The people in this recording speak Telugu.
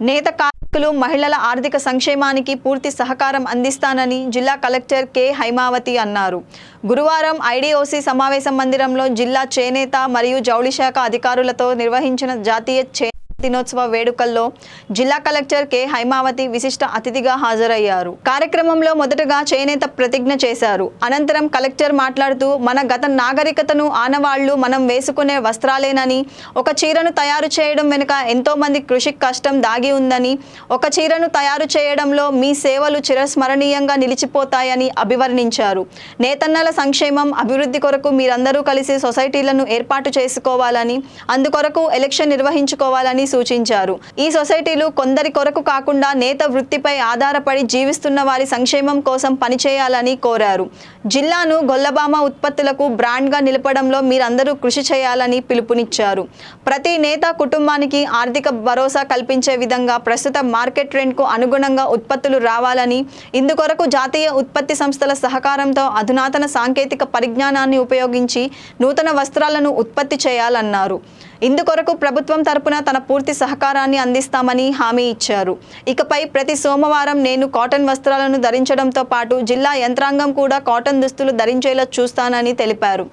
నేత కార్మికులు మహిళల ఆర్థిక సంక్షేమానికి పూర్తి సహకారం అందిస్తానని జిల్లా కలెక్టర్ కె. హైమావతి అన్నారు. గురువారం ఐడిఓసి సమావేశ మందిరంలో జిల్లా చేనేత మరియు జౌళి శాఖ అధికారులతో నిర్వహించిన జాతీయ చే దినోత్సవ వేడుకల్లో జిల్లా కలెక్టర్ కె. హైమావతి విశిష్ట అతిథిగా హాజరయ్యారు. కార్యక్రమంలో మొదటగా చేనేత ప్రతిజ్ఞ చేశారు. అనంతరం కలెక్టర్ మాట్లాడుతూ మన గత నాగరికతను ఆనవాళ్ళు మనం వేసుకునే వస్త్రాలేనని ఒక చీరను తయారు చేయడం వెనుక ఎంతో మంది కృషి కష్టం దాగి ఉందని ఒక చీరను తయారు చేయడంలో మీ సేవలు చిరస్మరణీయంగా నిలిచిపోతాయని అభివర్ణించారు. నేతన్నల సంక్షేమం అభివృద్ధి కొరకు మీరందరూ కలిసి సొసైటీలను ఏర్పాటు చేసుకోవాలని అందుకొరకు ఎలక్షన్ నిర్వహించుకోవాలని సూచించారు. ఈ సొసైటీలు కొందరి కొరకు కాకుండా నేత వృత్తిపై ఆధారపడి జీవిస్తున్న వారి సంక్షేమం కోసం పనిచేయాలని కోరారు. జిల్లాను గొల్లబామ ఉత్పత్తులకు బ్రాండ్గా నిలపడంలో మీరందరూ కృషి చేయాలని పిలుపునిచ్చారు. ప్రతి నేత కుటుంబానికి ఆర్థిక భరోసా కల్పించే విధంగా ప్రస్తుత మార్కెట్ ట్రెండ్కు అనుగుణంగా ఉత్పత్తులు రావాలని ఇందుకొరకు జాతీయ ఉత్పత్తి సంస్థల సహకారంతో అధునాతన సాంకేతిక పరిజ్ఞానాన్ని ఉపయోగించి నూతన వస్త్రాలను ఉత్పత్తి చేయాలన్నారు. ఇందుకొరకు ప్రభుత్వం తరపున తన పూర్తి సహకారాన్ని అందిస్తామని హామీ ఇచ్చారు. ఇకపై ప్రతి సోమవారం నేను కాటన్ వస్త్రాలను ధరించడంతో పాటు జిల్లా యంత్రాంగం కూడా కాటన్ దుస్తులు ధరించేలా చూస్తానని తెలిపారు.